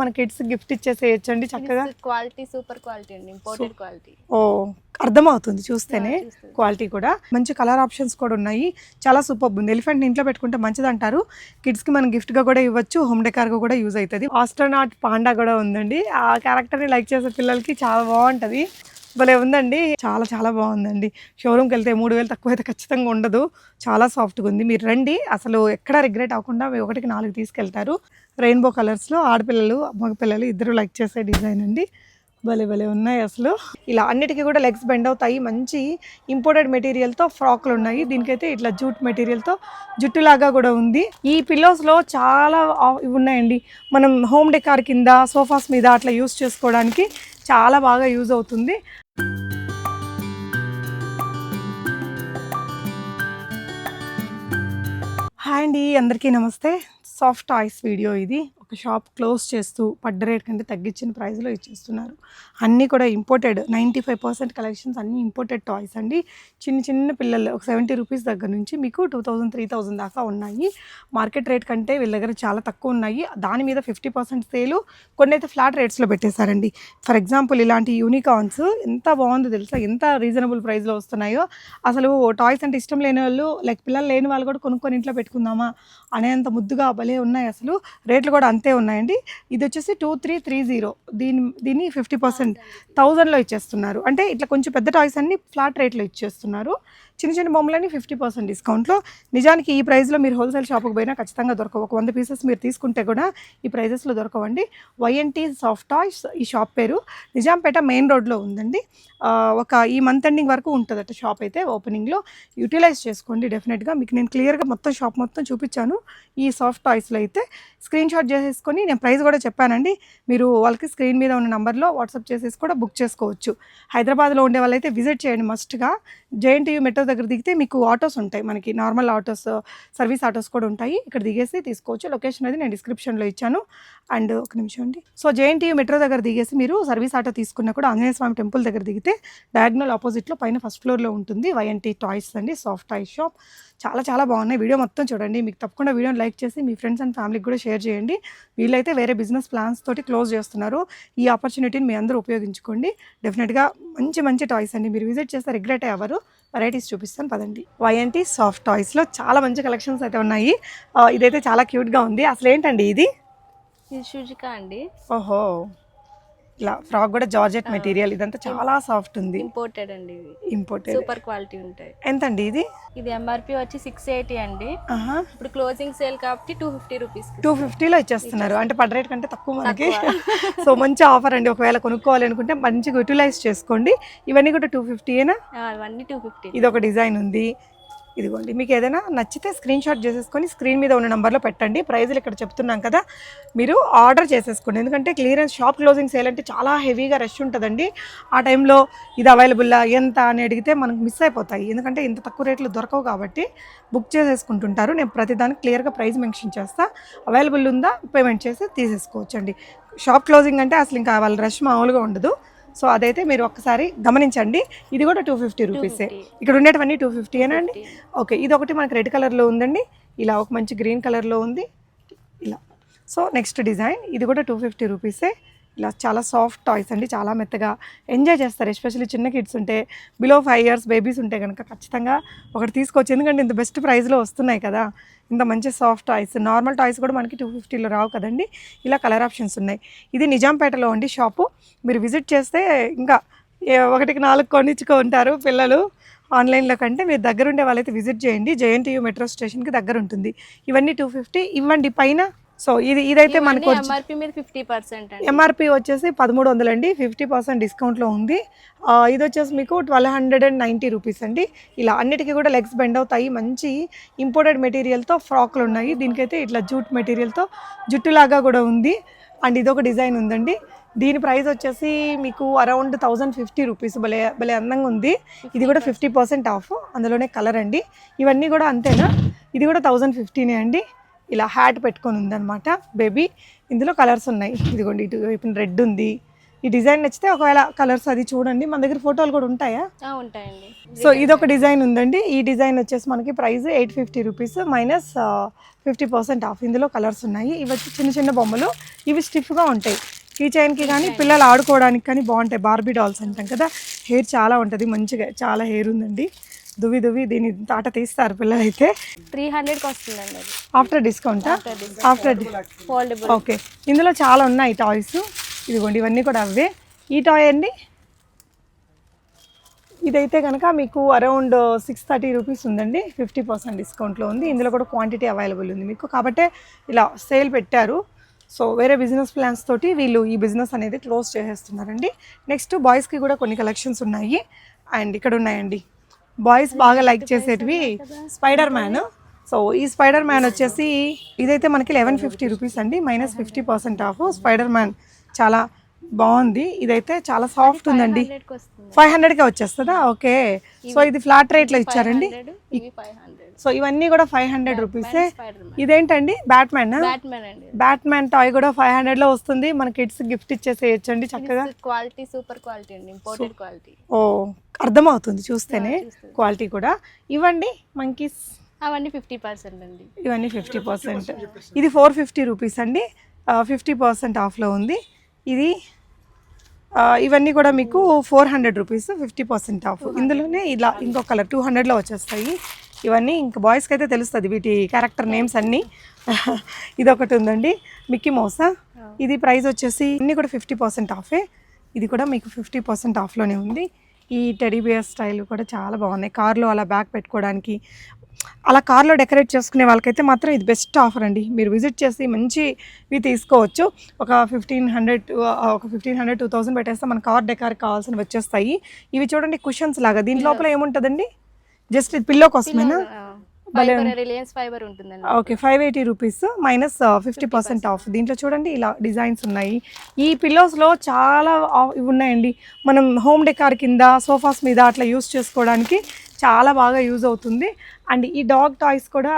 మన kids gift ఇచ్చేసేయచ్చు అండి చక్కగా. క్వాలిటీ సూపర్ క్వాలిటీ అండి ఇంపోర్టెడ్ క్వాలిటీ ఓ అర్థమవుతుంది చూస్తేనే. క్వాలిటీ కూడా. మంచి కలర్ ఆప్షన్స్ కూడా ఉన్నాయి. చాలా సూపర్ ఉంది. ఎలిఫెంట్ ఇంట్లో పెట్టుకుంటే మంచిది అంటారు కిడ్స్కి మనం గిఫ్ట్గా కూడా ఇవ్వచ్చు. హోమ్ డెకార్గా కూడా యూజ్ అవుతుంది. ఆస్ట్రోనాట్ పాండా కూడా ఉందండి. ఆ క్యారెక్టర్ని లైక్ చేసే పిల్లలకి చాలా బాగుంటుంది. భలే ఉందండి. చాలా చాలా బాగుందండి. షోరూమ్కి వెళ్తే మూడు వేలు తక్కువ అయితే ఖచ్చితంగా ఉండదు. చాలా సాఫ్ట్గా ఉంది. మీరు రండి. అసలు ఎక్కడ రిగ్రెట్ అవ్వకుండా ఒకటికి నాలుగు తీసుకెళ్తారు. రెయిన్బో కలర్స్లో ఆడపిల్లలు మగపిల్లలు ఇద్దరు లైక్ చేసే డిజైన్ అండి. భలే భలే ఉన్నాయి అసలు. ఇలా అన్నిటికీ కూడా లెగ్స్ బెండ్ అవుతాయి. మంచి ఇంపోర్టెడ్ మెటీరియల్తో ఫ్రాక్లు ఉన్నాయి. దీనికైతే ఇట్లా జూట్ మెటీరియల్తో జుట్టులాగా కూడా ఉంది. ఈ పిల్లోస్లో చాలా ఉన్నాయండి. మనం హోమ్ డెకార్ కింద సోఫాస్ మీద అట్లా యూస్ చేసుకోవడానికి చాలా బాగా యూజ్ అవుతుంది. హాయ్ అండి అందరికీ నమస్తే. సాఫ్ట్ టాయ్స్ వీడియో ఇది. ఒక షాప్ క్లోజ్ చేస్తూ పడ్డ రేట్ కంటే తగ్గించిన ప్రైస్లో ఇచ్చేస్తున్నారు. అన్నీ కూడా imported ninety five percent collections అన్నీ ఇంపోర్టెడ్ టాయ్స్ అండి. చిన్న చిన్న పిల్లలు ఒక సెవెంటీ రూపీస్ దగ్గర నుంచి మీకు టూ థౌజండ్ త్రీ థౌజండ్ దాకా ఉన్నాయి. మార్కెట్ రేట్ కంటే వీళ్ళ దగ్గర చాలా తక్కువ ఉన్నాయి. దాని మీద ఫిఫ్టీ పర్సెంట్ సేలు కొన్ని అయితే ఫ్లాట్ రేట్స్లో పెట్టేశారండి. ఫర్ ఎగ్జాంపుల్ ఇలాంటి యూనికార్న్స్ ఎంత బాగుందో తెలుసా? ఎంత రీజనబుల్ ప్రైస్లో వస్తున్నాయో? అసలు టాయ్స్ అంటే ఇష్టం లేని వాళ్ళు లైక్ పిల్లలు లేని వాళ్ళు కూడా కొనుక్కొని ఇంట్లో పెట్టుకుందామా? అనేంత ముద్దుగా భలే ఉన్నాయి అసలు. రేట్లు కూడా అంతే ఉన్నాయండి. ఇది వచ్చేసి టూ త్రీ త్రీ జీరో దీని దీన్ని ఫిఫ్టీ పర్సెంట్ థౌజండ్లో ఇచ్చేస్తున్నారు. అంటే ఇట్లా కొంచెం పెద్ద టాయ్స్ అన్ని ఫ్లాట్ రేట్లో ఇచ్చేస్తున్నారు. చిన్న చిన్న బొమ్మలన్నీ ఫిఫ్టీ పర్సెంట్ డిస్కౌంట్లో. నిజానికి ఈ ప్రైస్లో మీరు హోల్సేల్ షాప్కి పోయినా ఖచ్చితంగా దొరకవు. ఒక వంద పీసెస్ మీరు తీసుకుంటే కూడా ఈ ప్రైజెస్లో దొరకవండి. Y N T soft toys ఈ షాప్ పేరు. నిజాంపేట మెయిన్ రోడ్లో ఉందండి. ఒక ఈ మంత్ ఎండింగ్ వరకు ఉంటుందట షాప్ అయితే ఓపెనింగ్లో. యూటిలైజ్ చేసుకోండి డెఫినెట్గా. మీకు నేను క్లియర్గా మొత్తం షాప్ మొత్తం చూపించాను. ఈ సాఫ్ట్ టాయ్స్లో అయితే స్క్రీన్ షాట్ చేసేసుకొని నేను ప్రైస్ కూడా చెప్పానండి. మీరు వాళ్ళకి స్క్రీన్ మీద ఉన్న నెంబర్లో వాట్సాప్ చేసేసి కూడా బుక్ చేసుకోవచ్చు. హైదరాబాద్లో ఉండే వాళ్ళైతే విజిట్ చేయండి మస్ట్గా. జేఎన్టీయూ మెట్రో దగ్గర దిగితే మీకు ఆటోస్ ఉంటాయి. మనకి నార్మల్ ఆటోస్ సర్వీస్ ఆటోస్ కూడా ఉంటాయి. ఇక్కడ దిగేసి తీసుకోవచ్చు. లొకేషన్ అది నేను డిస్క్రిప్షన్లో ఇచ్చాను. అండ్ ఒక నిమిషం అండి. సో జేఎన్టీయూ మెట్రో దగ్గర దిగేసి మీరు సర్వీస్ ఆటో తీసుకున్నా కూడా ఆంజనేయ స్వామి టెంపుల్ దగ్గర దిగితే డయాగ్నల్ ఆపోజిట్లో పైన ఫస్ట్ ఫ్లోర్లో ఉంటుంది వైఎన్టీ టాయ్స్ అండి. Soft toys shop. చాలా చాలా బాగున్నాయి. వీడియో మొత్తం చూడండి. మీకు తప్పకుండా వీడియోని లైక్ చేసి మీ ఫ్రెండ్స్ అండ్ ఫ్యామిలీకి కూడా షేర్ చేయండి. వీళ్ళైతే వేరే బిజినెస్ ప్లాన్స్ తోటి క్లోజ్ చేస్తున్నారు. ఈ ఆపర్చునిటీని మీ అందరూ ఉపయోగించుకోండి. డెఫినెట్గా మంచి మంచి టాయ్స్ అండి. మీరు విజిట్ చేస్తే రిగ్రెట్ అవ్వరు వెరైటీస్ చూపిస్తాను పదండి. వైఎన్టీ సాఫ్ట్ టాయ్స్లో చాలా మంచి కలెక్షన్స్ అయితే ఉన్నాయి. ఇదైతే చాలా క్యూట్గా ఉంది. అసలు ఏంటండి ఇది? ఇది షుజిక అండి. ఓహో. ఇలా ఫ్రాక్ కూడా జార్జెట్ మెటీరియల్ ఇదంతా చాలా సాఫ్ట్ ఉంది. ఇంపోర్టెడ్ అండి ఇవి ఇంపోర్టెడ్ సూపర్ క్వాలిటీ ఉంటాయి. ఎంతండి ఇది? ఇది ఎంఆర్పి వచ్చి సిక్స్ ఎయిటీ అండి. ఇప్పుడు క్లోజింగ్ సేల్ కాబట్టి టూ ఫిఫ్టీ రూపీస్ టూ ఫిఫ్టీలో ఇచ్చేస్తున్నారు. అంటే పడ్ రేట్ కంటే తక్కువ మనకి. సో మంచి ఆఫర్ అండి. ఒకవేళ కొనుక్కోవాలి అనుకుంటే మంచిగా యూటిలైజ్ చేసుకోండి. ఇవన్నీ కూడా టూ ఫిఫ్టీయేనా అవన్నీ టూ ఫిఫ్టీ ఇది ఒక డిజైన్ ఉంది. ఇదిగోండి మీకు ఏదైనా నచ్చితే స్క్రీన్ షాట్ చేసేసుకొని స్క్రీన్ మీద ఉన్న నెంబర్లో పెట్టండి. ప్రైజులు ఇక్కడ చెప్తున్నాం కదా మీరు ఆర్డర్ చేసేసుకోండి. ఎందుకంటే క్లియరెన్స్ షాప్ క్లోజింగ్ సేల్ అంటే చాలా హెవీగా రష్ ఉంటుందండి. ఆ టైంలో ఇది అవైలబుల్లా ఎంత అని అడిగితే మనకు మిస్ అయిపోతాయి. ఎందుకంటే ఇంత తక్కువ రేట్లు దొరకవు కాబట్టి బుక్ చేసేసుకుంటుంటారు. నేను ప్రతిదానికి క్లియర్గా ప్రైస్ మెన్షన్ చేస్తా. అవైలబుల్ ఉందా పేమెంట్ చేసి తీసేసుకోవచ్చండి. షాప్ క్లోజింగ్ అంటే అసలు ఇంకా వాళ్ళ రష్ మామూలుగా ఉండదు. సో అదైతే మీరు ఒక్కసారి గమనించండి. ఇది కూడా టూ ఫిఫ్టీ రూపీసే ఇక్కడ ఉండేటివన్నీ టూ ఫిఫ్టీయేనా అండి? ఓకే ఇది ఒకటి మనకి రెడ్ కలర్లో ఉందండి. ఇలా ఒక మంచి గ్రీన్ కలర్లో ఉంది. ఇలా. సో నెక్స్ట్ డిజైన్ ఇది కూడా టూ ఫిఫ్టీ రూపీసే ఇలా చాలా సాఫ్ట్ టాయ్స్ అండి చాలా మెత్తగా ఎంజాయ్ చేస్తారు. ఎస్పెషల్లీ చిన్న కిడ్స్ ఉంటే బిలో ఫైవ్ ఇయర్స్ బేబీస్ ఉంటే కనుక ఖచ్చితంగా ఒకటి తీసుకోవచ్చు. ఎందుకంటే ఇంత బెస్ట్ ప్రైస్లో వస్తున్నాయి కదా. ఇంత మంచి సాఫ్ట్ టాయ్స్ నార్మల్ టాయ్స్ కూడా మనకి టూ ఫిఫ్టీలో రావు కదండి. ఇలా కలర్ ఆప్షన్స్ ఉన్నాయి. ఇది నిజాంపేటలో అండి షాపు మీరు విజిట్ చేస్తే ఇంకా ఒకటికి నాలుగు కొనిచ్చుకో ఉంటారు పిల్లలు ఆన్లైన్లో కంటే మీరు దగ్గరుండే వాళ్ళైతే విజిట్ చేయండి. జేఎన్టీయూ మెట్రో స్టేషన్కి దగ్గర ఉంటుంది ఇవన్నీ టూ ఫిఫ్టీ ఇవ్వండి పైన సో ఇది ఇదైతే మనకు ఎంఆర్పి మీద ఫిఫ్టీ పర్సెంట్ ఎంఆర్పి వచ్చేసి పదమూడు వందలు అండి ఫిఫ్టీ పర్సెంట్ డిస్కౌంట్లో ఉంది. ఇది వచ్చేసి మీకు twelve hundred and ninety rupees అండి. ఇలా అన్నిటికీ కూడా లెగ్స్ బెండ్ అవుతాయి మంచి ఇంపోర్టెడ్ మెటీరియల్తో ఫ్రాక్లు ఉన్నాయి. దీనికైతే ఇట్లా జూట్ మెటీరియల్తో జుట్టులాగా కూడా ఉంది. అండ్ ఇదొక డిజైన్ ఉందండి. దీని ప్రైస్ వచ్చేసి మీకు అరౌండ్ థౌజండ్ ఫిఫ్టీ రూపీస్ భలే భలే అందంగా ఉంది. ఇది కూడా ఫిఫ్టీ పర్సెంట్ ఆఫ్ అందులోనే కలర్ అండి. ఇవన్నీ కూడా అంతేనా? ఇది కూడా థౌజండ్ ఫిఫ్టీనే అండి. ఇలా హ్యాట్ పెట్టుకొని ఉందన్నమాట బేబీ ఇందులో కలర్స్ ఉన్నాయి. ఇదిగోండి ఇటు వైపున రెడ్ ఉంది. ఈ డిజైన్ నచ్చితే ఒకవేళ కలర్స్ అది చూడండి. మన దగ్గర ఫోటోలు కూడా ఉంటాయా? ఉంటాయండి. సో ఇదొక డిజైన్ ఉందండి. ఈ డిజైన్ వచ్చేసి మనకి price eight fifty rupees minus fifty percent off ఇందులో కలర్స్ ఉన్నాయి. ఇవి వచ్చి చిన్న చిన్న బొమ్మలు. ఇవి స్టిఫ్గా ఉంటాయి. కీ చైన్కి కానీ పిల్లలు ఆడుకోవడానికి కానీ బాగుంటాయి. బార్బీ డాల్స్ అంటాం కదా. హెయిర్ చాలా ఉంటుంది. మంచిగా చాలా హెయిర్ ఉందండి. దువ్వి దువ్వి దీని తాట తీస్తారు పిల్లలైతే. త్రీ హండ్రెడ్కి వస్తుందండి ఆఫ్టర్ డిస్కౌంటా ఆఫ్టర్ ఫోల్డబుల్ ఓకే ఇందులో చాలా ఉన్నాయి టాయ్స్ ఇదిగోండి ఇవన్నీ కూడా అవే. ఈ టాయ్ అండి? ఇదైతే కనుక మీకు అరౌండ్ సిక్స్ థర్టీ రూపీస్ ఉందండి. ఫిఫ్టీ పర్సెంట్ డిస్కౌంట్లో ఉంది. ఇందులో కూడా క్వాంటిటీ అవైలబుల్ ఉంది మీకు. కాబట్టి ఇలా సేల్ పెట్టారు. సో వేరే బిజినెస్ ప్లాన్స్ తోటి వీళ్ళు ఈ బిజినెస్ అనేది క్లోజ్ చేసేస్తున్నారండి. నెక్స్ట్ బాయ్స్కి కూడా కొన్ని కలెక్షన్స్ ఉన్నాయి. అండ్ ఇక్కడ ఉన్నాయండి. బాయ్స్ బాగా లైక్ చేసేటివి. స్పైడర్ మ్యాన్ సో ఈ స్పైడర్ మ్యాన్ వచ్చేసి ఇదైతే మనకి లెవెన్ ఫిఫ్టీ రూపీస్ అండి. Minus fifty percent off spider man చాలా బాగుంది. ఇదైతే చాలా సాఫ్ట్ ఉందండి. ఫైవ్ హండ్రెడ్కే వచ్చేస్తుందా? ఓకే సో ఇది ఫ్లాట్ రేట్లో ఇచ్చారండి. హండ్రెడ్ హండ్రెడ్ సో ఇవన్నీ కూడా ఫైవ్ హండ్రెడ్ రూపీసే ఇదేంటండి? బ్యాట్మ్యాన్ బ్యాట్మెన్ అండి. బ్యాట్మ్యాన్ టాయ్ కూడా ఫైవ్ హండ్రెడ్లో వస్తుంది. మన కిడ్స్ గిఫ్ట్ ఇచ్చేసేయచ్చు అండి చక్కగా. క్వాలిటీ సూపర్ క్వాలిటీ అండి. ఇంపోర్టెడ్ క్వాలిటీ ఓ అర్థమవుతుంది చూస్తేనే క్వాలిటీ కూడా. ఇవ్వండి మంకీస్ అవన్నీ ఫిఫ్టీ పర్సెంట్ అండి. ఇవన్నీ ఫిఫ్టీ పర్సెంట్ ఇది ఫోర్ ఫిఫ్టీ రూపీస్ అండి. ఫిఫ్టీ పర్సెంట్ ఆఫ్లో ఉంది. ఇది ఇవన్నీ కూడా మీకు four hundred rupees fifty percent off ఇందులోనే ఇలా ఇంకో కలర్ టూ హండ్రెడ్లో వచ్చేస్తాయి. ఇవన్నీ ఇంకా బాయ్స్కి అయితే తెలుస్తుంది వీటి క్యారెక్టర్ నేమ్స్ అన్నీ. ఇది ఒకటి ఉందండి మిక్కీ మౌసా ఇది ప్రైస్ వచ్చేసి అన్నీ కూడా ఫిఫ్టీ పర్సెంట్ ఆఫే ఇది కూడా మీకు ఫిఫ్టీ పర్సెంట్ ఆఫ్లోనే ఉంది. ఈ టెడీ బియర్ స్టైల్ కూడా చాలా బాగున్నాయి. కార్లో అలా బ్యాగ్ పెట్టుకోవడానికి అలా కార్లో డెకరేట్ చేసుకునే వాళ్ళకైతే మాత్రం ఇది బెస్ట్ ఆఫర్ అండి. మీరు విజిట్ చేసి మంచివి తీసుకోవచ్చు. ఒక ఫిఫ్టీన్ హండ్రెడ్ ఒక ఫిఫ్టీన్ హండ్రెడ్ టూ థౌసండ్ పెట్టేస్తే మన కార్ డెకార్ కావాల్సినవి వచ్చేస్తాయి. ఇవి చూడండి కుషన్స్ లాగా. దీని లోపల ఏముంటుందండి? జస్ట్ ఇది పిల్లో కోసమేనా? రిలయన్స్ ఫైబర్ ఉంటుందండి okay five eighty rupees minus fifty percent off దీంట్లో చూడండి ఇలా డిజైన్స్ ఉన్నాయి. ఈ పిల్లోస్లో చాలా ఇవి ఉన్నాయండి. మనం హోమ్ డెకార్ కింద సోఫాస్ మీద అట్లా యూస్ చేసుకోవడానికి చాలా బాగా యూజ్ అవుతుంది. అండ్ ఈ డాగ్ టాయ్స్ కూడా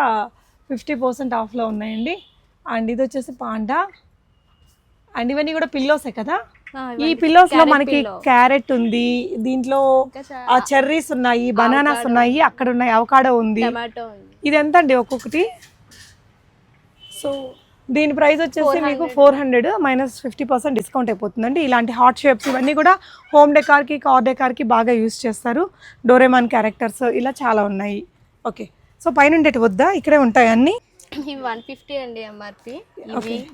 ఫిఫ్టీ పర్సెంట్ ఆఫ్లో ఉన్నాయండి. అండ్ ఇది వచ్చేసి పాండా. అండ్ ఇవన్నీ కూడా పిల్లోసే కదా? ఈ పిల్లోస్లో మనకి. క్యారెట్ ఉంది దీంట్లో ఆ చెర్రీస్ ఉన్నాయి బనానాస్ ఉన్నాయి అక్కడ ఉన్నాయి అవకాడో ఉంది. ఇది ఎంత అండి ఒక్కొక్కటి? సో దీని ప్రైస్ వచ్చేసి మీకు four hundred minus fifty percent discount అయిపోతుందండి. ఇలాంటి హాట్ షేప్స్ ఇవన్నీ కూడా హోమ్ డెకార్కి కార్ డెకార్కి బాగా యూస్ చేస్తారు. డోరేమాన్ క్యారెక్టర్స్ ఇలా చాలా ఉన్నాయి. ఓకే సో పైన ఉండేటి వద్దా? ఇక్కడే ఉంటాయి అన్ని. వన్ ఫిఫ్టీ అండి ఎంఆర్పి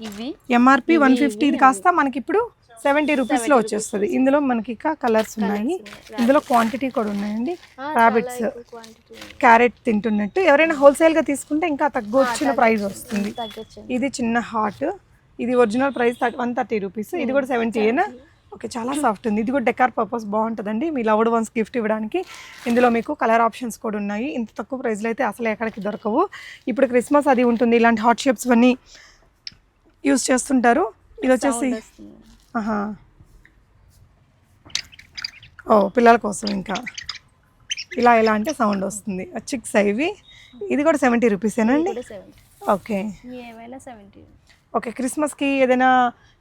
ఇవి M R P one fifty కాస్త మనకి ఇప్పుడు సెవెంటీ రూపీస్లో వచ్చేస్తుంది. ఇందులో మనకి ఇంకా కలర్స్ ఉన్నాయి. ఇందులో క్వాంటిటీ కూడా ఉన్నాయండి. ర్యాబిట్స్ క్వాంటిటీ క్యారెట్ తింటున్నట్టు. ఎవరైనా హోల్సేల్గా తీసుకుంటే ఇంకా తక్కువ వచ్చిన ప్రైస్ వస్తుంది. ఇది చిన్న హాట్ ఇది original price one thirty rupees ఇది కూడా సెవెంటీయేనా ఓకే చాలా సాఫ్ట్ ఉంది. ఇది కూడా డెకార్ పర్పస్ బాగుంటుందండి. మీ లవ్డ్ వన్స్ గిఫ్ట్ ఇవ్వడానికి ఇందులో మీకు కలర్ ఆప్షన్స్ కూడా ఉన్నాయి. ఇంత తక్కువ ప్రైస్లో అయితే అసలు ఎక్కడికి దొరకవు. ఇప్పుడు క్రిస్మస్ అది ఉంటుంది. ఇలాంటి హాట్ షేప్స్ అన్నీ యూస్ చేస్తుంటారు. ఇది వచ్చేసి ఆహా. ఓ పిల్లల కోసం ఇంకా. ఇలా ఇలా అంటే సౌండ్ వస్తుంది. చిక్స్ ఇవి ఇది కూడా సెవెంటీ రూపీసేనండి ఓకే. ఓకే క్రిస్మస్కి ఏదైనా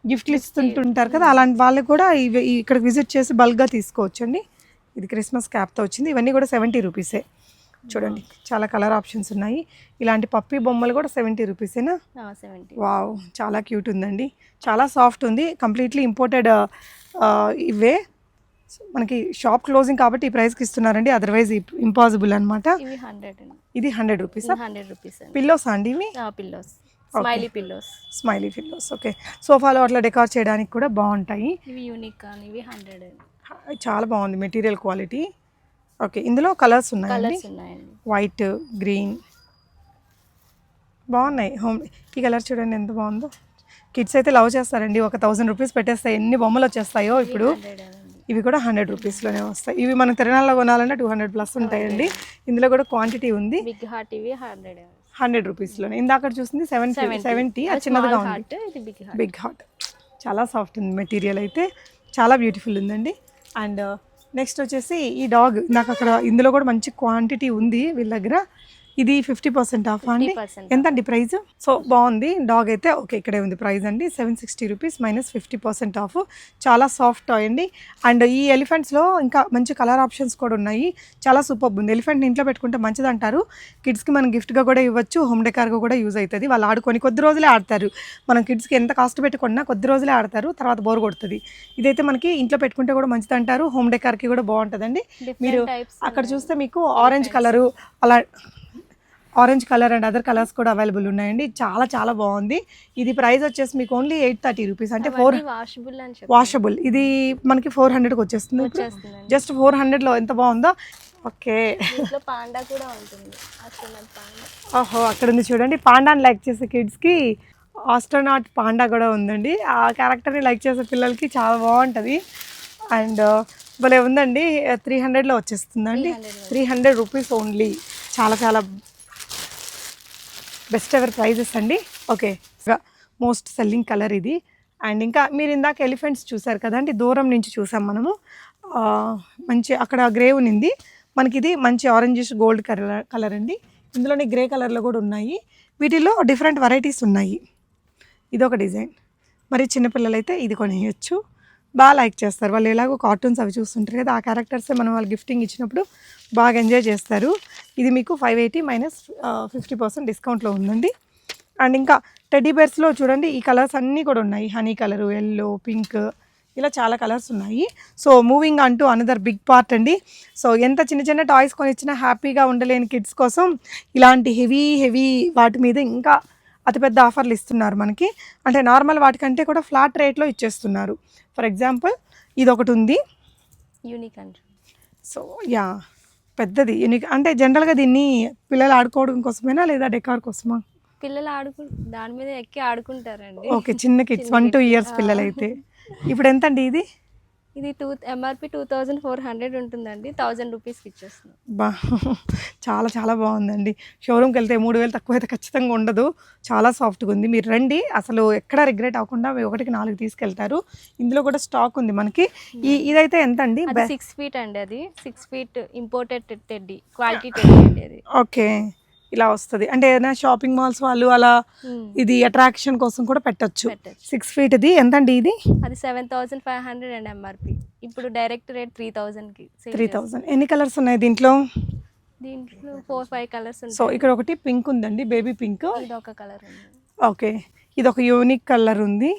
గిఫ్ట్లు ఇస్తుంటుంటారు కదా అలాంటి వాళ్ళకి కూడా ఇవి ఇక్కడ విజిట్ చేసి బల్క్గా తీసుకోవచ్చండి. ఇది క్రిస్మస్ క్యాప్తో వచ్చింది. ఇవన్నీ కూడా సెవెంటీ రూపీసే చూడండి చాలా కలర్ ఆప్షన్స్ ఉన్నాయి. ఇలాంటి పప్పి బొమ్మలు కూడా సెవెంటీ రూపీసేనా సెవెంటీ వావ్ చాలా క్యూట్ ఉందండి. చాలా సాఫ్ట్ ఉంది. కంప్లీట్లీ ఇంపోర్టెడ్ ఇవే. మనకి షాప్ క్లోజింగ్ కాబట్టి ఈ ప్రైస్కి ఇస్తున్నారండి. అదర్వైజ్ ఇంపాసిబుల్ అనమాట ఇది hundred rupees hundred rupees pillows అండి. ఇవి? Pillows smiley pillows smiley pillows okay సోఫాలో అట్లా డెకార్ చేయడానికి కూడా బాగుంటాయి. ఇవి యూనిక్ ఇవి హండ్రెడ్ చాలా బాగుంది మెటీరియల్ క్వాలిటీ ఓకే ఇందులో కలర్స్ ఉన్నాయండి? కలర్స్ ఉన్నాయండి. వైట్ గ్రీన్ బాగున్నాయి. హోమ్ ఈ కలర్ చూడండి ఎంత బాగుందో. కిడ్స్ అయితే లవ్ చేస్తారండి. ఒక థౌసండ్ రూపీస్ పెట్టేస్తాయి ఎన్ని బొమ్మలు వచ్చేస్తాయో ఇప్పుడు. ఇవి కూడా హండ్రెడ్ రూపీస్లోనే వస్తాయి. ఇవి మనం తిరణాల్లో కొనాలంటే టూ హండ్రెడ్ ప్లస్ ఉంటాయండి. ఇందులో కూడా క్వాంటిటీ ఉంది. బిగ్ హార్ట్ ఇవి హండ్రెడ్ హండ్రెడ్ రూపీస్లోనే ఇందాక చూసింది సెవెన్ సెవెంటీ అది చిన్నదిగా ఉంది. బిగ్ హార్ట్ చాలా సాఫ్ట్ ఉంది మెటీరియల్ అయితే. చాలా బ్యూటిఫుల్ ఉందండి. అండ్ నెక్స్ట్ వచ్చేసి ఈ డాగ్ నాకు అక్కడ ఇందులో కూడా మంచి క్వాంటిటీ ఉంది వీళ్ళ దగ్గర. ఇది ఫిఫ్టీ పర్సెంట్ ఆఫ్ అండి? 50% ఎంత అండి ప్రైస్? సో బాగుంది. డాగ్ అయితే ఓకే ఇక్కడే ఉంది ప్రైస్ అండి. Seven sixty rupees minus fifty percent off. చాలా సాఫ్ట్ టాయ్ అండి. అండ్ ఈ ఎలిఫెంట్స్లో ఇంకా మంచి కలర్ ఆప్షన్స్ కూడా ఉన్నాయి. చాలా సూపర్ ఉంది. ఎలిఫెంట్ ఇంట్లో పెట్టుకుంటే మంచిది అంటారు కిడ్స్కి మనం గిఫ్ట్గా కూడా ఇవ్వచ్చు. హోమ్ డెకార్గా కూడా యూజ్ అవుతుంది. వాళ్ళు ఆడుకొని కొద్ది రోజులే ఆడతారు. మనం కిడ్స్కి ఎంత కాస్ట్ పెట్టుకున్నా కొద్ది రోజులే ఆడతారు. తర్వాత బోర్ కొడుతుంది. ఇదైతే మనకి ఇంట్లో పెట్టుకుంటే కూడా మంచిది అంటారు హోమ్ డెకార్కి కూడా బాగుంటుందండి. మీరు అక్కడ చూస్తే మీకు ఆరెంజ్ కలరు అలా orange colour and other colours కూడా అవైలబుల్ ఉన్నాయండి. చాలా చాలా బాగుంది. ఇది ప్రైస్ వచ్చేసి మీకు ఓన్లీ ఎయిట్ థర్టీ రూపీస్. అంటే ఫోర్ వాషబుల్ ఇది మనకి ఫోర్ హండ్రెడ్కి వచ్చేస్తుంది జస్ట్ ఫోర్ హండ్రెడ్లో ఎంత బాగుందో. ఓకే. పాండా కూడా ఉంటుంది. ఓహో అక్కడ ఉంది చూడండి. పాండాని లైక్ చేసే కిడ్స్కి ఆస్ట్రోనాట్ పాండా కూడా ఉందండి. ఆ క్యారెక్టర్ని లైక్ చేసే పిల్లలకి చాలా బాగుంటుంది. అండ్ భలే ఉందండి. త్రీ హండ్రెడ్లో వచ్చేస్తుందండి. 300 త్రీ హండ్రెడ్ రూపీస్ ఓన్లీ. చాలా చాలా బెస్ట్ ఎవర్ ప్రైజెస్ అండి. ఓకే మోస్ట్ సెల్లింగ్ కలర్ ఇది. అండ్ ఇంకా మీరు ఇందాక ఎలిఫెంట్స్ చూసారు కదండి దూరం నుంచి చూసాం మనము. మంచి అక్కడ గ్రే ఉంది. మనకి ఇది మంచి ఆరెంజిష్ గోల్డ్ కలర్ కలర్ అండి. ఇందులోనే గ్రే కలర్లో కూడా ఉన్నాయి. వీటిలో డిఫరెంట్ వెరైటీస్ ఉన్నాయి. ఇదొక డిజైన్ మరి చిన్నపిల్లలైతే ఇది కొనేయచ్చు. బాగా లైక్ చేస్తారు. వాళ్ళు ఎలాగో కార్టూన్స్ అవి చూస్తుంటారు కదా ఆ క్యారెక్టర్సే మనం వాళ్ళు గిఫ్టింగ్ ఇచ్చినప్పుడు బాగా ఎంజాయ్ చేస్తారు. ఇది మీకు five eighty minus fifty percent డిస్కౌంట్లో ఉందండి. అండ్ ఇంకా టెడ్డీ బేర్స్లో చూడండి ఈ కలర్స్ అన్నీ కూడా ఉన్నాయి. హనీ కలరు ఎల్లో పింక్ ఇలా చాలా కలర్స్ ఉన్నాయి. సో మూవింగ్ అంటూ అనదర్ బిగ్ పార్ట్ అండి. సో ఎంత చిన్న చిన్న టాయ్స్ కొనిచ్చినా హ్యాపీగా ఉండలేని కిడ్స్ కోసం ఇలాంటి హెవీ హెవీ వాటి మీద ఇంకా అతిపెద్ద ఆఫర్లు ఇస్తున్నారు మనకి. అంటే నార్మల్ వాటికంటే కూడా ఫ్లాట్ రేట్లో ఇచ్చేస్తున్నారు. ఫర్ ఎగ్జాంపుల్ ఇది ఒకటి ఉంది. యూనిక్ అండి. సో యా పెద్దది. యూనిక్ అంటే జనరల్గా దీన్ని పిల్లలు ఆడుకోవడం కోసమేనా లేదా డెకార్ కోసమా? పిల్లలు ఆడుకు దాని మీద ఎక్కి ఆడుకుంటారండి. ఓకే చిన్న కిడ్స్ వన్ టూ ఇయర్స్ పిల్లలైతే. ఇప్పుడు ఎంత అండి ఇది? ఇది two M R P two thousand four hundred ఉంటుందండి. థౌజండ్ రూపీస్కి ఇచ్చేస్తున్నాం. బా చాలా చాలా బాగుందండి. షోరూమ్కి వెళ్తే మూడు వేలు తక్కువ అయితే ఖచ్చితంగా ఉండదు. చాలా సాఫ్ట్గా ఉంది. మీరు రండి. అసలు ఎక్కడ రిగ్రెట్ అవ్వకుండా అవి ఒకటికి నాలుగు తీసుకెళ్తారు. ఇందులో కూడా స్టాక్ ఉంది మనకి. ఈ ఇదైతే ఎంత అండి సిక్స్ ఫీట్ అండి అది. Six feet imported teddy quality teddy అండి అది. ఓకే. ఇలా వస్తుంది. అంటే ఏదైనా షాపింగ్ మాల్స్ వాళ్ళు అలా Hmm. ఇది అట్రాక్షన్ కోసం కూడా పెట్టొచ్చు. సిక్స్ ఫీట్ ఇది ఎంత అండి ఇది? అది సెవెన్ థౌసండ్ ఫైవ్ హండ్రెడ్ అండి ఎంఆర్పి ఇప్పుడు డైరెక్ట్ రేట్ త్రీ థౌజండ్కి త్రీ థౌజండ్ ఎన్ని కలర్స్ ఉన్నాయి దీంట్లో? దీంట్లో ఫోర్ ఫైవ్ కలర్స్ సో ఇక్కడ ఒకటి పింక్ ఉందండి బేబీ పింక్ ఇది ఒక కలర్ ఓకే ఇది ఒక యూనిక్ కలర్ ఉంది.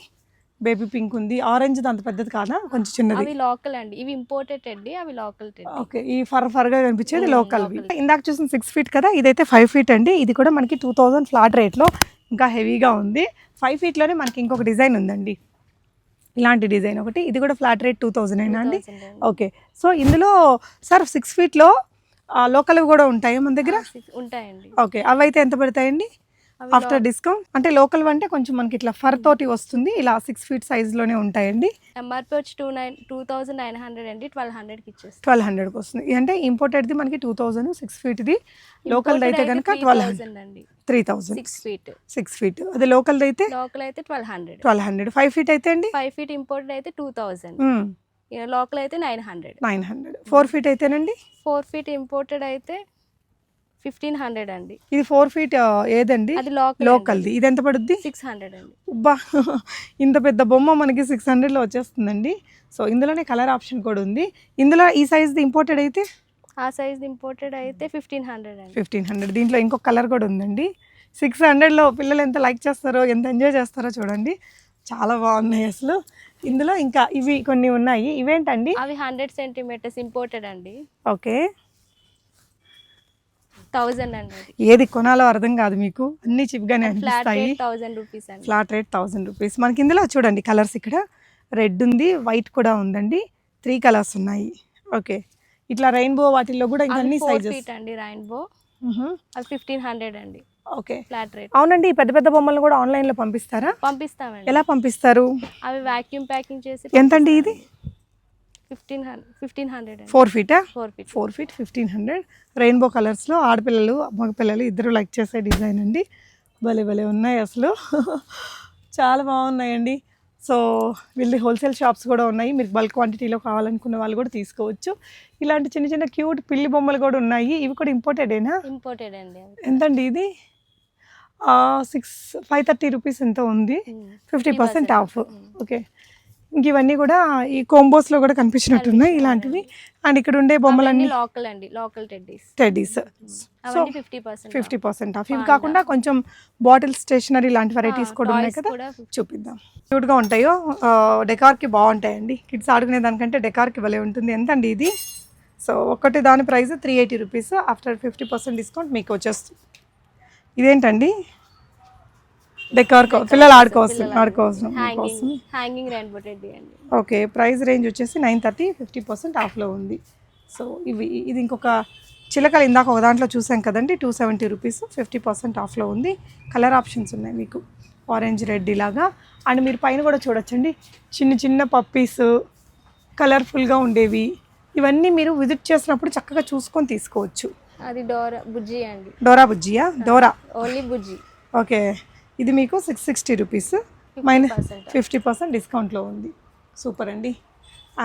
బేబీ పింక్ ఉంది. ఆరెంజ్ అంత పెద్దది కాదా? కొంచెం చిన్నది. అవి లోకల్ అండి. ఇవి ఇంపోర్టెడ్ టెడ్డీ అవి లోకల్ ఓకే. ఈ ఫర్ ఫర్గా కనిపించేది Mm, లోకల్. ఇందాక చూసిన సిక్స్ ఫీట్ కదా ఇదైతే ఫైవ్ ఫీట్ అండి. ఇది కూడా మనకి టూ థౌజండ్ ఫ్లాట్ రేట్లో ఇంకా హెవీగా ఉంది. ఫైవ్ ఫీట్లోనే మనకి ఇంకొక డిజైన్ ఉందండి. ఇలాంటి డిజైన్ ఒకటి. ఇది కూడా ఫ్లాట్ రేట్ టూ థౌజండ్ అయినా అండి? ఓకే. సో ఇందులో సార్ సిక్స్ ఫీట్లో లోకల్ కూడా ఉంటాయి మన దగ్గర? ఉంటాయండి. ఓకే. అవి అయితే ఎంత పడతాయండి? ఆఫ్టర్ డిస్కౌంట్ అంటే లోకల్ అంటే కొంచెం మనకి ఇట్లా ఫర్ తోటి వస్తుంది. ఇలా సిక్స్ ఫీట్ సైజ్లోనే ఉంటాయండి. ఎంఆర్పి వచ్చి two nine two thousand nine hundred అండి. ట్వెల్వ్ హండ్రెడ్కి ఇచ్చేస్తాం. ట్వెల్వ్ హండ్రెడ్కి వస్తుంది. అంటే ఇంపోర్టెడ్ది మనకి టూ థౌజండ్ సిక్స్ ఫీట్ది లోకల్ది అయితే కనుక ట్వెల్వ్ హండ్రెడ్ థౌసండ్ అండి. Three thousand six feet six feet అదే లోకల్ది అయితే లోకల్ అయితే twelve hundred twelve hundred five feet అయితే అండి? ఫైవ్ ఫీట్ ఇంపోర్టెడ్ అయితే టూ థౌజండ్ లోకల్ అయితే nine hundred nine hundred four feet అయితేనండి? ఫోర్ ఫీట్ ఇంపోర్టెడ్ అయితే ఫిఫ్టీన్ హండ్రెడ్ అండి. ఇది ఫోర్ ఫీట్ ఏదండి? అది లోకల్ లోకల్ది. ఇది ఎంత పడుద్ది? సిక్స్ హండ్రెడ్ అండి. ఉబ్బా ఇంత పెద్ద బొమ్మ మనకి సిక్స్ హండ్రెడ్లో వచ్చేస్తుందండి. సో ఇందులోనే కలర్ ఆప్షన్ కూడా ఉంది. ఇందులో ఈ సైజ్ది ఇంపోర్టెడ్ అయితే? ఆ సైజ్ ఇంపోర్టెడ్ అయితే ఫిఫ్టీన్ హండ్రెడ్ అండి. Fifteen hundred. దీంట్లో ఇంకొక కలర్ కూడా ఉందండి. సిక్స్ హండ్రెడ్లో పిల్లలు ఎంత లైక్ చేస్తారో ఎంత ఎంజాయ్ చేస్తారో చూడండి. చాలా బాగున్నాయి అసలు. ఇందులో ఇంకా ఇవి కొన్ని ఉన్నాయి. ఇవేంటండి? అవి హండ్రెడ్ సెంటీమీటర్స్ ఇంపోర్టెడ్ అండి. ఓకే. థౌజండ్ అండి. ఏది కొనాలో అర్థం కాదు మీకు. అన్ని చిప్గానే ఫ్లాట్ అనిపిస్తాయి. థౌజండ్ రూపీస్ అండి. Flat rate thousand rupees. మనకి ఇందులో చూడండి కలర్స్ ఇక్కడ. రెడ్ ఉంది వైట్ కూడా ఉందండి. త్రీ కలర్స్ ఉన్నాయి. ఓకే ఇట్లా రెయిన్బో వాటిల్లో కూడా ఇంకా అన్ని సైజెస్ అండి రైన్బో అది ఫిఫ్టీన్ హండ్రెడ్ అండి. ఓకే ఫ్లాట్ రేట్ అవునండి పెద్ద పెద్ద బొమ్మలు కూడా ఆన్లైన్లో పంపిస్తారా? పంపిస్తామండి. ఎలా పంపిస్తారు? అవి వాక్యూమ్ ప్యాకింగ్ చేసి ఎంతండి ఇది? Fifteen fifteen hundred four ఫీటా four feet four feet fifteen hundred rainbow కలర్స్లో ఆడపిల్లలు మగపిల్లలు ఇద్దరు లైక్ చేసే డిజైన్ అండి. భలే భలే ఉన్నాయి అసలు. చాలా బాగున్నాయండి. సో వీళ్ళది హోల్సేల్ షాప్స్ కూడా ఉన్నాయి. మీరు బల్క్ క్వాంటిటీలో కావాలనుకున్న వాళ్ళు కూడా తీసుకోవచ్చు. ఇలాంటి చిన్న చిన్న క్యూట్ పిల్లి బొమ్మలు కూడా ఉన్నాయి. ఇవి కూడా ఇంపోర్టెడేనా ఇంపోర్టెడ్ అండి. ఎంతండి ఇది? సిక్స్ ఫైవ్ థర్టీ రూపీస్ ఎంత ఉంది. ఫిఫ్టీ పర్సెంట్ 50% ఆఫ్ ఓకే ఇంక ఇవన్నీ కూడా ఈ కోంబోస్లో కూడా కనిపించినట్టున్నాయి ఇలాంటివి. అండ్ ఇక్కడ ఉండే బొమ్మలన్నీ లోకల్ అండి local teddies teddies so fifty percent off ఇవి కాకుండా కొంచెం బాటిల్ స్టేషనరీ లాంటి వెరైటీస్ కూడా ఉన్నాయి కదా. చూపిద్దాం. క్యూట్గా ఉంటాయో ఆ, డెకార్కి బాగుంటాయండి. కిడ్స్ ఆడుకునే దానికంటే డెకార్కి భలే ఉంటుంది. ఎంత అండి ఇది? సో ఒకటి దాని price three eighty rupees after fifty percent discount మీకు వచ్చేస్తుంది. ఇదేంటండి? డెకార్ పిల్లలు ఆడుకోవచ్చు ఆడుకోవచ్చు హ్యాంగింగ్ హ్యాంగింగ్ రెయిన్బో టెడ్డీ అండి. ఓకే ప్రైస్ రేంజ్ వచ్చేసి నైన్ థర్టీ ఫిఫ్టీ పర్సెంట్ ఆఫ్లో ఉంది. సో ఇవి ఇది ఇంకొక చిలకలు ఇందాక ఒక దాంట్లో చూసాం కదండి two seventy rupees fifty percent ఆఫ్లో ఉంది. కలర్ ఆప్షన్స్ ఉన్నాయి మీకు. ఆరెంజ్ రెడ్ ఇలాగా. అండ్ మీరు పైన కూడా చూడొచ్చండి. చిన్న చిన్న పప్పీస్ కలర్ఫుల్గా ఉండేవి. ఇవన్నీ మీరు విజిట్ చేసినప్పుడు చక్కగా చూసుకొని తీసుకోవచ్చు. అది డోరా బుజ్జి అండి. డోరా బుజ్జియా? డోరా. ఓన్లీ బుజ్జి. ఓకే. ఇది మీకు six sixty rupees minus fifty percent డిస్కౌంట్లో ఉంది. సూపర్ అండి.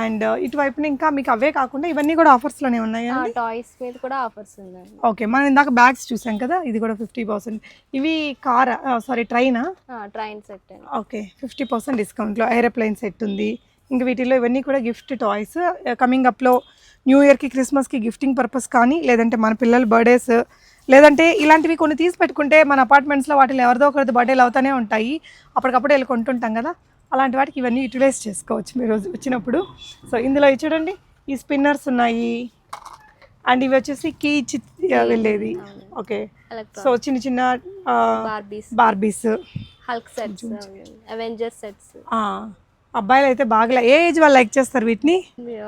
అండ్ ఇటువైపున ఇంకా మీకు అవే కాకుండా ఇవన్నీ కూడా ఆఫర్స్లోనే ఉన్నాయా టాయ్స్ మీద కూడా ఆఫర్స్ ఉందండి. ఓకే మనం ఇందాక బ్యాగ్స్ చూసాం కదా ఇది కూడా ఫిఫ్టీ పర్సెంట్ ఇవి car sorry ట్రైనా train set okay fifty percent డిస్కౌంట్లో ఏరోప్లేన్ సెట్ ఉంది. ఇంక వీటిలో ఇవన్నీ కూడా గిఫ్ట్ టాయ్స్ కమింగ్ అప్లో న్యూ ఇయర్కి క్రిస్మస్కి గిఫ్టింగ్ పర్పస్ కానీ లేదంటే మన పిల్లల బర్త్డేస్ లేదంటే ఇలాంటివి కొన్ని తీసి పెట్టుకుంటే మన అపార్ట్మెంట్స్లో వాటిలో ఎవరిదో ఒకరిది బర్త్డేలు అవుతూనే ఉంటాయి. అప్పటికప్పుడు వెళ్ళి కొంటుంటాం కదా. అలాంటి వాటికి ఇవన్నీ యూటిలైజ్ చేసుకోవచ్చు మీరు వచ్చినప్పుడు. సో ఇందులో చూడండి ఈ స్పిన్నర్స్ ఉన్నాయి. అండ్ ఇవి వచ్చేసి కీ ఇచ్చి వెళ్ళేది. ఓకే సో చిన్న చిన్న Barbies Barbies Hulk sets Avenger sets అబ్బాయిలు అయితే బాగా ఏ ఏజ్ వాళ్ళు లైక్ చేస్తారు వీటిని?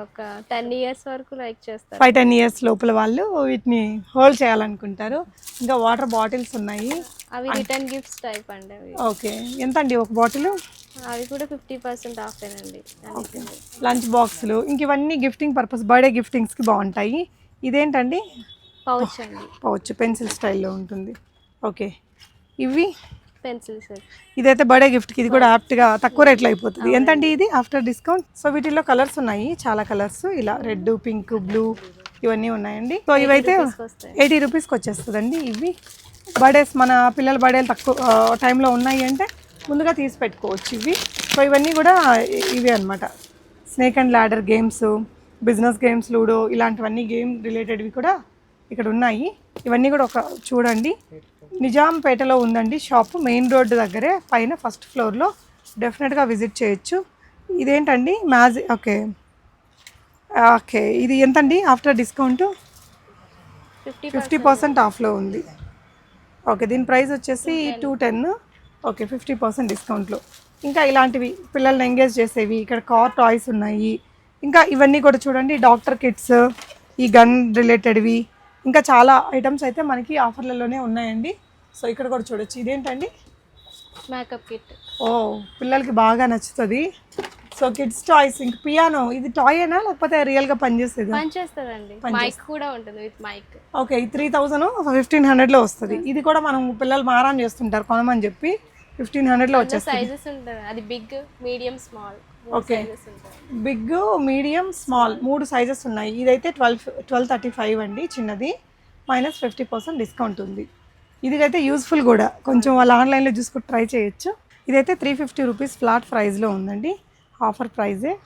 ఒక టెన్ ఇయర్స్ వరకు లైక్ చేస్తారు. ఫైవ్ టెన్ ఇయర్స్ లోపల వాళ్ళు వీటిని హోల్డ్ చేయాలనుకుంటారు. ఇంకా వాటర్ బాటిల్స్ ఉన్నాయి. అవి రిటర్న్ గిఫ్ట్స్ టైప్ అండి అవి. ఓకే. ఎంత అండి ఒక బాటిల్? అవి కూడా ఫిఫ్టీ పర్సెంట్ ఆఫ్ అండి. లంచ్ బాక్సులు. ఇంక ఇవన్నీ గిఫ్టింగ్ పర్పస్ బర్త్డే గిఫ్టింగ్స్కి బాగుంటాయి. ఇదేంటండి? పౌచ్ అండి. పౌచ్ పెన్సిల్ స్టైల్లో ఉంటుంది. ఓకే. ఇవి? పెన్సిల్ సెట్ ఇదైతే బర్త్డే గిఫ్ట్కి ఇది కూడా యాప్ట్గా తక్కువ రేట్లో అయిపోతుంది. ఎంత అండి ఇది? After discount? సో వీటిలో కలర్స్ ఉన్నాయి. చాలా కలర్స్. ఇలా రెడ్ పింక్ బ్లూ ఇవన్నీ ఉన్నాయండి. సో ఇవైతే ఎయిటీ రూపీస్కి వచ్చేస్తుందండి ఇవి. బర్త్డేస్ మన పిల్లల బర్త్డేలు తక్కువ టైంలో ఉన్నాయి అంటే ముందుగా తీసి పెట్టుకోవచ్చు ఇవి. సో ఇవన్నీ కూడా ఇవే అనమాట snake and ladder games business games Ludo ఇలాంటివన్నీ గేమ్ రిలేటెడ్వి కూడా ఇక్కడ ఉన్నాయి. ఇవన్నీ కూడా ఒక చూడండి. నిజాంపేటలో ఉందండి షాప్. మెయిన్ రోడ్డు దగ్గరే పైన ఫస్ట్ ఫ్లోర్లో డెఫినెట్గా విజిట్ చేయొచ్చు. ఇదేంటండి? Magic okay. ఓకే. ఇది ఎంతండి? After discount? Fifty fifty percent ఆఫ్లో ఉంది. ఓకే దీని ప్రైస్ వచ్చేసి two ten. Okay fifty percent discount ఇంకా ఇలాంటివి పిల్లల్ని ఎంగేజ్ చేసేవి ఇక్కడ కార్ టాయ్స్ ఉన్నాయి. ఇంకా ఇవన్నీ కూడా చూడండి. డాక్టర్ కిట్స్ ఈ గన్ రిలేటెడ్వి ఇంకా చాలా ఐటమ్స్ అయితే మనకి ఆఫర్లలోనే ఉన్నాయండి. సో ఇక్కడ కూడా చూడొచ్చు. ఇదేంటండి? మేకప్ కిట్ ఓ పిల్లలకి బాగా నచ్చుతుంది. సో కిడ్స్ టాయ్స్ ఇంక పియానో ఇది టాయ్ అయినా లేకపోతే రియల్గా పనిచేసేది? పనిచేస్తుందండి. మైక్ కూడా ఉంటుంది with mic okay three thousand fifteen హండ్రెడ్లో వస్తుంది. ఇది కూడా మనం పిల్లలు మారం చేస్తుంటారు కొనమని చెప్పి. ఫిఫ్టీన్ హండ్రెడ్లో వచ్చేస్తుంది. సైజెస్ ఉంటుంది. అది బిగ్ మీడియం స్మాల్ ఉంటాయి. బిగ్ మీడియం స్మాల్ మూడు సైజెస్ ఉన్నాయి. ఇదైతే ట్వెల్వ్ ట్వెల్వ్ థర్టీ ఫైవ్ అండి చిన్నది. మైనస్ ఫిఫ్టీ పర్సెంట్ డిస్కౌంట్ ఉంది. ఇదిగైతే యూస్ఫుల్ కూడా. కొంచెం వాళ్ళు ఆన్లైన్లో చూసుకుని ట్రై చేయొచ్చు. ఇదైతే త్రీ ఫిఫ్టీ రూపీస్ ఫ్లాట్ ప్రైస్లో ఉందండి. ఆఫర్ ప్రైజే